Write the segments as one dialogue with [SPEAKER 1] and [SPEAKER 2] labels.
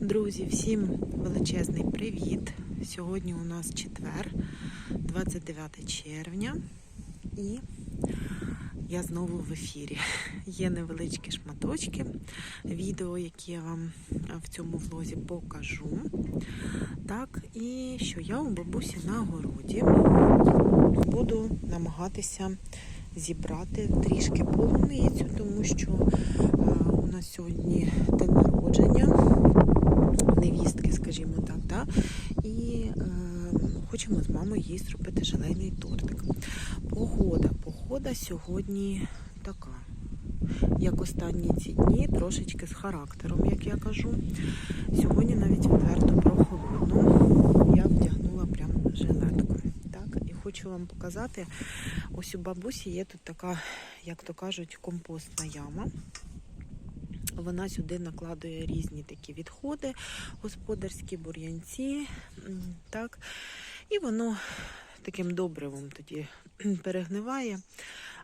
[SPEAKER 1] Друзі, всім величезний привіт! Сьогодні у нас четвер, 29 червня, і я знову в ефірі. Є невеличкі шматочки відео, які я вам в цьому влозі покажу. Так, і що я у бабусі на городі буду намагатися зібрати трішки полуницю, тому що у нас сьогодні день народження невістки, скажімо так, да? і е, хочемо з мамою їй зробити желейний тортик. Погода, погода сьогодні така. Як останні ці дні, трошечки з характером, як я кажу. Сьогодні навіть відверто прохолодно. Я вдягнула прям жилетку. Так? І хочу вам показати, ось у бабусі є тут така, як то кажуть, компостна яма. Вона сюди накладує різні такі відходи, господарські бур'янці. Так. І воно таким добривом тоді перегниває.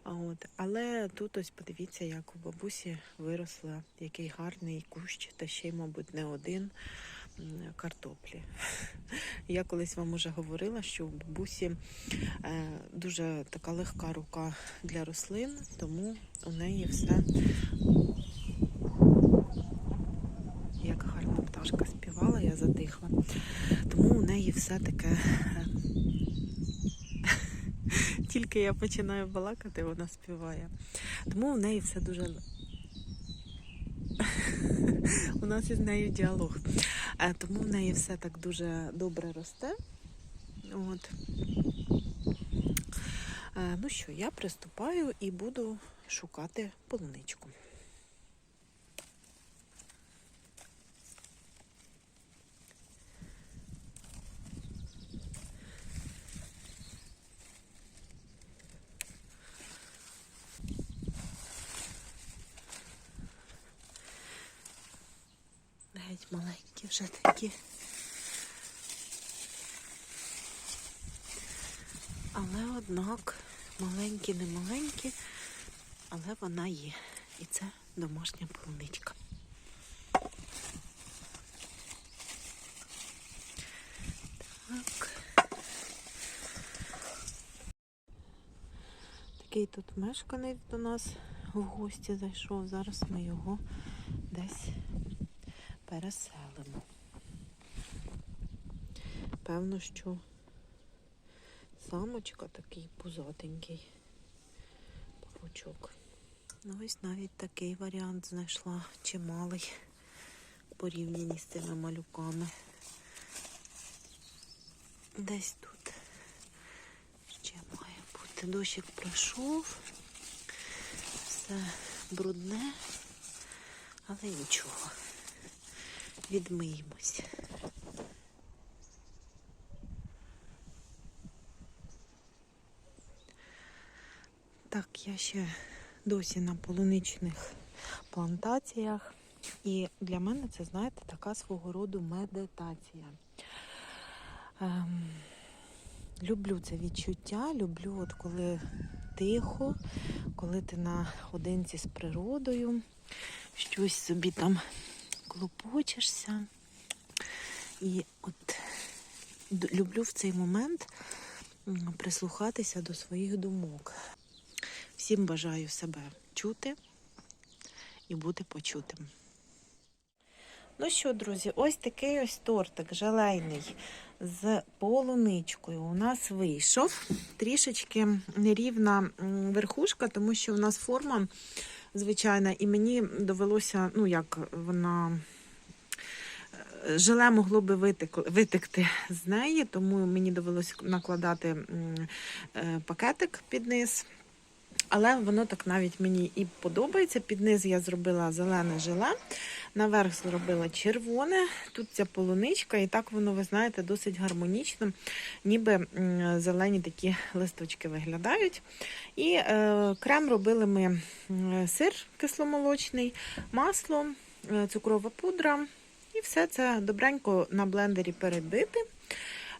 [SPEAKER 1] От. Але тут ось подивіться, як у бабусі виросла який гарний кущ, та ще й, мабуть, не один картоплі. Я колись вам уже говорила, що у бабусі е, дуже така легка рука для рослин, тому у неї все як гарна пташка співала, я затихла. Все таке. е, Тільки я починаю балакати, вона співає. Тому у неї все дуже. У нас із нею діалог. Е, Тому в неї все так дуже добре росте. От. Е, Ну що, я приступаю і буду шукати полуничку. Геть маленькі вже такі. Але однак маленькі, не маленькі, але вона є. І це домашня полуничка. Так. Такий тут мешканець до нас в гості зайшов. Зараз ми його десь переселимо. Певно, що самочка такий пузатенький павучок. Ну, ось навіть такий варіант знайшла чималий порівняні з цими малюками. Десь тут ще має бути. Дощик пройшов, все брудне, але нічого відмиємось. Так, я ще досі на полуничних плантаціях. І для мене це, знаєте, така свого роду медитація. Ем, люблю це відчуття, люблю, от коли тихо, коли ти наодинці з природою, щось собі там клопочешся. І от люблю в цей момент прислухатися до своїх думок. Всім бажаю себе чути і бути почутим. Ну що, друзі, ось такий ось тортик желейний з полуничкою у нас вийшов. Трішечки нерівна верхушка, тому що у нас форма звичайна, і мені довелося, ну як вона. е, Желе могло би витек- витекти з неї, тому мені довелося накладати е, пакетик під низ. Але воно так навіть мені і подобається. Під низ я зробила зелене желе, наверх зробила червоне. Тут ця полуничка, і так воно, ви знаєте, досить гармонічно, ніби зелені такі листочки виглядають. І е, крем робили ми сир кисломолочний, масло, е, цукрова пудра. І все це добренько на блендері перебити.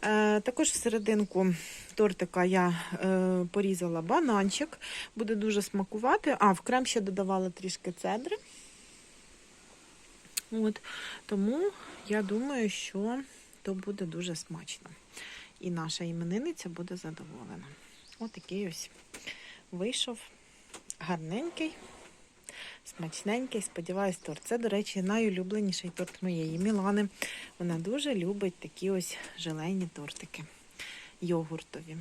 [SPEAKER 1] Е, Також всерединку тортика я е, порізала бананчик, буде дуже смакувати. А, в крем ще додавала трішки цедри. От, тому я думаю, що то буде дуже смачно. І наша іменинниця буде задоволена. Ось такий ось вийшов гарненький, смачненький. Сподіваюсь, торт. Це, до речі, найулюбленіший торт моєї Мілани. Вона дуже любить такі ось желейні тортики йогуртові.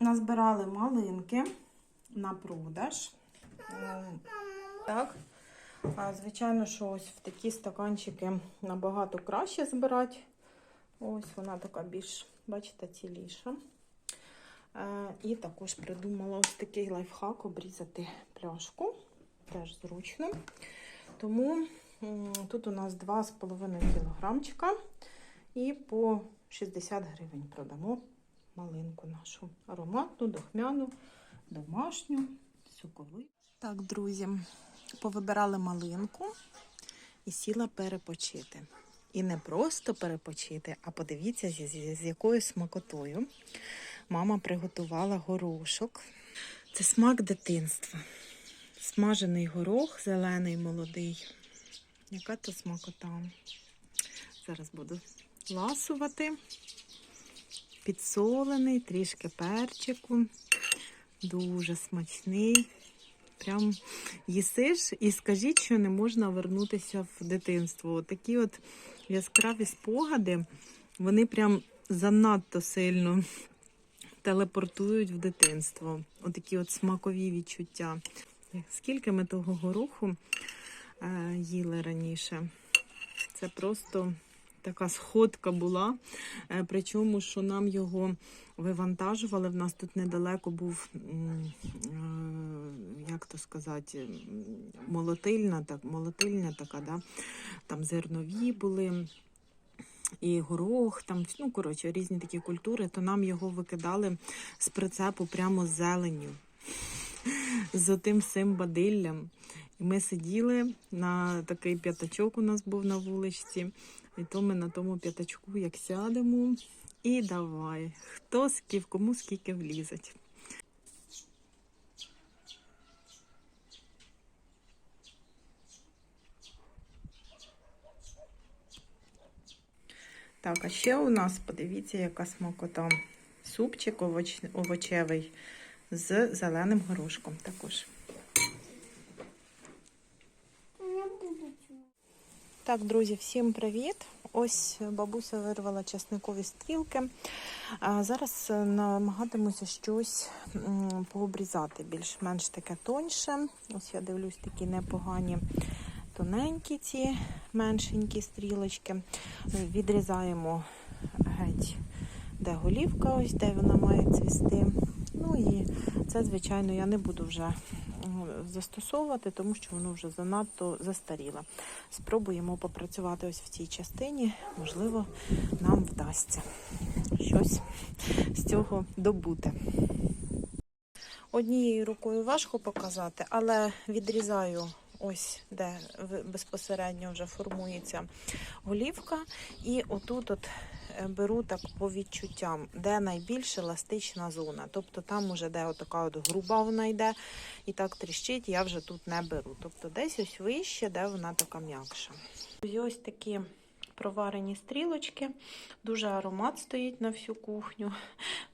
[SPEAKER 1] Назбирали малинки на продаж. Так. Звичайно, що ось в такі стаканчики набагато краще збирати. Ось вона така більш, бачите, ціліша. Е, І також придумала ось такий лайфхак обрізати пляшку. Теж зручно. Тому тут у нас 2,5 кілограмчика і по 60 гривень продамо малинку нашу ароматну, духмяну, домашню, соковиту. Так, друзі, повибирали малинку і сіла перепочити. І не просто перепочити, а подивіться, з якою смакотою мама приготувала горошок. Це смак дитинства. Смажений горох, зелений, молодий. Яка то смакота. Зараз буду ласувати. Підсолений, трішки перчику. Дуже смачний. Прям їсиш і скажіть, що не можна вернутися в дитинство. Такі от яскраві спогади, вони прям занадто сильно телепортують в дитинство. Отакі от смакові відчуття. Скільки ми того гороху е, їли раніше? Це просто така сходка була. Е, Причому, що нам його вивантажували. В нас тут недалеко був, е, як то сказати, молотильна, так, молотильня така, да? там зернові були. І горох, там, ну, коротше, різні такі культури, то нам його викидали з прицепу прямо з зеленню, з отим всім бадиллям. І ми сиділи на такий п'ятачок у нас був на вуличці. І то ми на тому п'ятачку як сядемо. І давай. Хто скільки, кому скільки влізить. Так, а ще у нас, подивіться, яка смакота. Супчик овоч... овочевий з зеленим горошком також. Так, друзі, всім привіт! Ось бабуся вирвала часникові стрілки. Зараз е, намагатимуся щось пообрізати, більш-менш таке тоньше. Ось я дивлюсь, такі непогані тоненькі ці меншенькі стрілочки. Відрізаємо геть, де голівка, ось де вона має цвісти. Ну і це, звичайно, я не буду вже застосовувати, тому що воно вже занадто застаріло. Спробуємо попрацювати ось в цій частині. Можливо, нам вдасться щось з цього добути. Однією рукою важко показати, але відрізаю ось де безпосередньо вже формується голівка. І отут от е, беру так по відчуттям, де найбільш еластична зона. Тобто там уже де отака от груба вона йде і так тріщить, я вже тут не беру. Тобто десь ось вище, де вона така м'якша. І ось такі проварені стрілочки. Дуже аромат стоїть на всю кухню.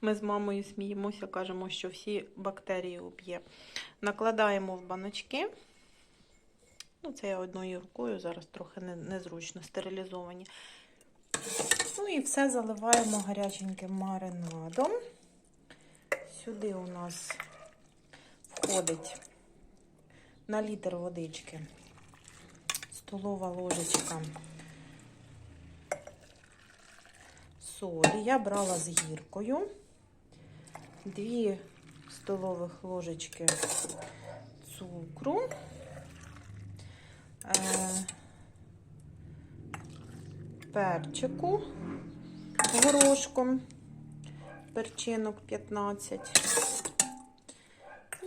[SPEAKER 1] Ми з мамою сміємося, кажемо, що всі бактерії уб'є. Накладаємо в баночки. Ну, це я одною рукою, зараз трохи не- незручно стерилізовані. Ну і все заливаємо гаряченьким маринадом. Сюди у нас входить на літр водички столова ложечка солі. Я брала з гіркою. 2 столових ложечки цукру. Е, перчику горошком, перчинок 15. І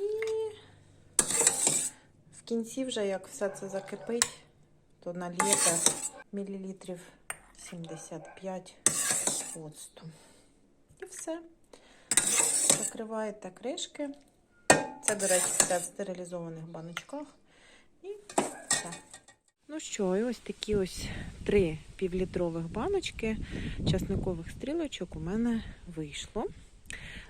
[SPEAKER 1] в кінці вже, як все це закипить, то налієте мілілітрів 75 оцту. І все. Закриваєте кришки. Це, до речі, все в стерилізованих баночках. Ну що, і ось такі ось три півлітрових баночки часникових стрілочок у мене вийшло.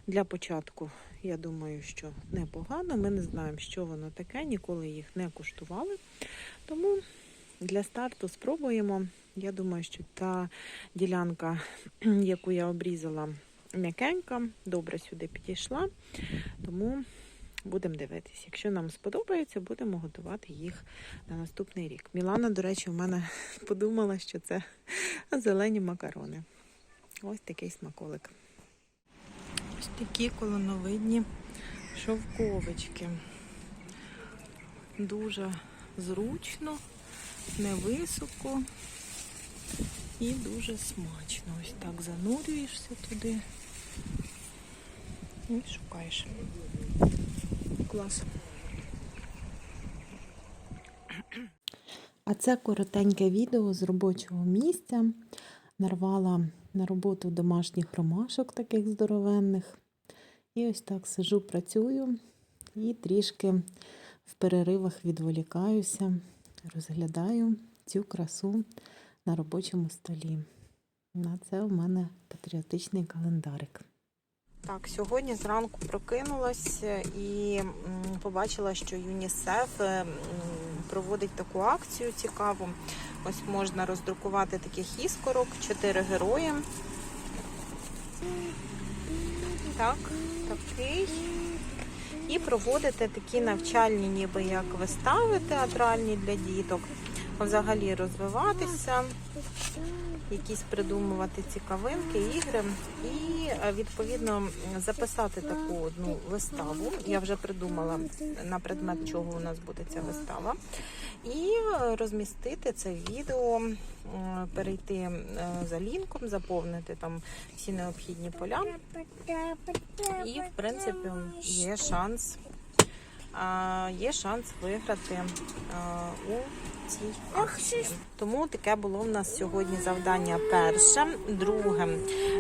[SPEAKER 1] Для початку, я думаю, що непогано. Ми не знаємо, що воно таке, ніколи їх не куштували. Тому для старту спробуємо. Я думаю, що та ділянка, яку я обрізала, м'якенька, добре сюди підійшла. Тому будемо дивитися. Якщо нам сподобається, будемо готувати їх на наступний рік. Мілана, до речі, в мене подумала, що це зелені макарони. Ось такий смаколик. Ось такі колоновидні шовковички. Дуже зручно, невисоко і дуже смачно. Ось так занурюєшся туди і шукаєш. Клас. А це коротеньке відео з робочого місця. Нарвала на роботу домашніх ромашок, таких здоровенних. І ось так сижу, працюю і трішки в переривах відволікаюся, розглядаю цю красу на робочому столі. На це у мене патріотичний календарик. Так, сьогодні зранку прокинулась і побачила, що ЮНІСЕФ е, проводить таку акцію цікаву. Ось можна роздрукувати таких іскорок, чотири герої. Так, такий. І проводити такі навчальні, ніби як вистави театральні для діток. Взагалі розвиватися, якісь придумувати цікавинки, ігри і е, відповідно записати таку одну виставу. Я вже придумала на предмет, чого у нас буде ця вистава. І розмістити це відео, перейти е, за лінком, заповнити там всі необхідні поля. І, в принципі, є шанс, є шанс виграти а, у цій акції. Тому таке було в нас сьогодні завдання перше. Друге,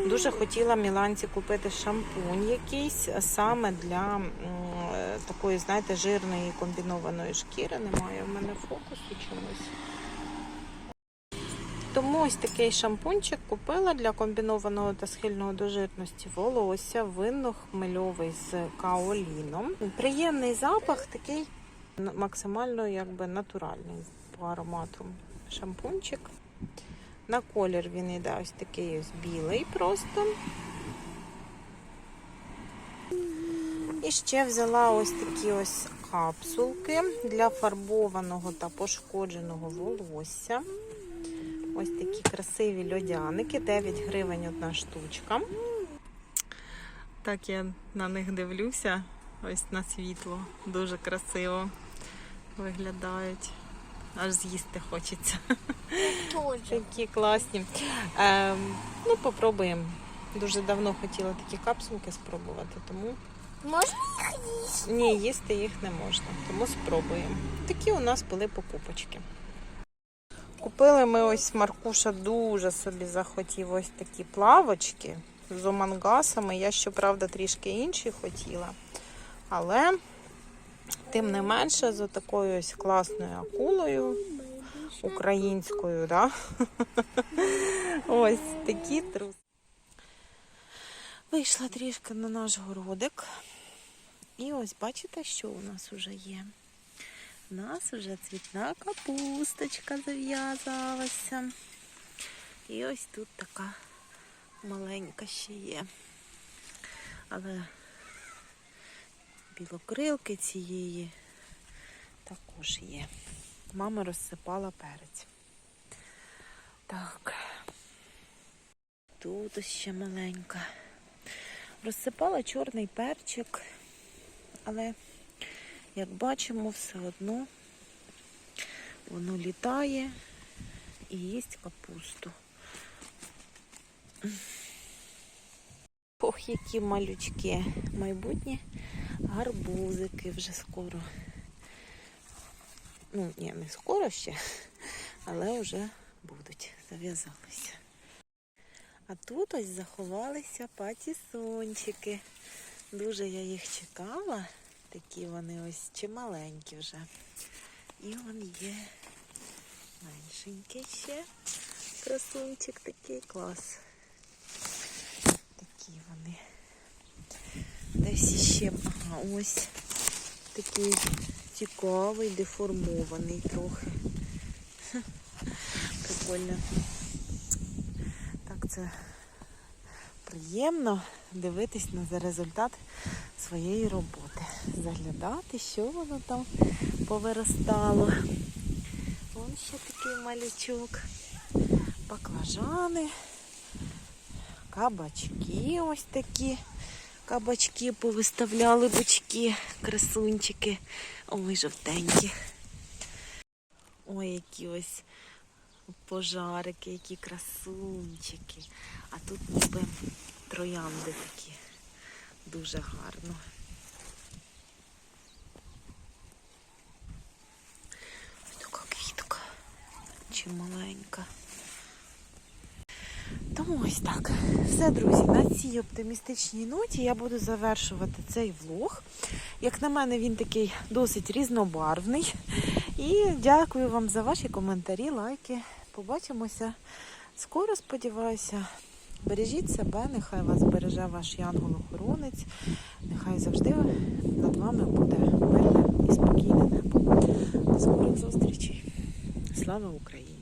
[SPEAKER 1] дуже хотіла Міланці купити шампунь якийсь саме для е, такої, знаєте, жирної комбінованої шкіри. Немає в мене фокусу чомусь. Тому ось такий шампунчик купила для комбінованого та схильного до жирності волосся, винно-хмельовий з каоліном. Приємний запах, такий максимально якби натуральний по аромату шампунчик. На колір він йде ось такий ось білий просто. І ще взяла ось такі ось капсулки для фарбованого та пошкодженого волосся. Ось такі красиві льодяники, 9 гривень одна штучка. Так я на них дивлюся, ось на світло. Дуже красиво виглядають. Аж з'їсти хочеться. Такі класні. Ем, ну, попробуємо. Дуже давно хотіла такі капсулки спробувати, тому
[SPEAKER 2] Можна їх їсти?
[SPEAKER 1] ні, їсти їх не можна, тому спробуємо. Такі у нас були покупочки. Купили ми ось Маркуша дуже собі захотів ось такі плавочки з омангасами. Я, щоправда, трішки інші хотіла. Але, тим не менше, з такою ось класною акулою українською, да? ось такі труси. Вийшла трішки на наш городик. І ось бачите, що у нас вже є. У нас вже цвітна капусточка зав'язалася. І ось тут така маленька ще є. Але білокрилки цієї також є. Мама розсипала перець. Так. Тут ось ще маленька. Розсипала чорний перчик, але, як бачимо, все одно воно літає і їсть капусту. Ох, які малючки. Майбутні гарбузики вже скоро. Ну, ні, не скоро ще, але вже будуть, зав'язалися. А тут ось заховалися патісончики. Дуже я їх чекала. Такі вони ось чималенькі вже. І он є меншенький ще. Красунчик такий клас. Такі вони. Десь іще, ага, ось такий цікавий, деформований трохи. Прикольно. Так, це приємно дивитись на результат своєї роботи. Заглядати, що воно там повиростало. Вон ще такий малючок. Баклажани, кабачки ось такі. Кабачки повиставляли бочки, красунчики. Ой, жовтенькі. Ой, які ось пожарики, які красунчики. А тут ніби троянди такі. Дуже гарно. Ось така квітка. Чи маленька. Тому ось так. Все, друзі, на цій оптимістичній ноті я буду завершувати цей влог. Як на мене, він такий досить різнобарвний. І дякую вам за ваші коментарі, лайки. Побачимося скоро, сподіваюся. Бережіть себе, нехай вас береже ваш янгол-охоронець. Нехай завжди над вами буде мирне і спокійне небо. До скорих зустрічей. Слава Україні!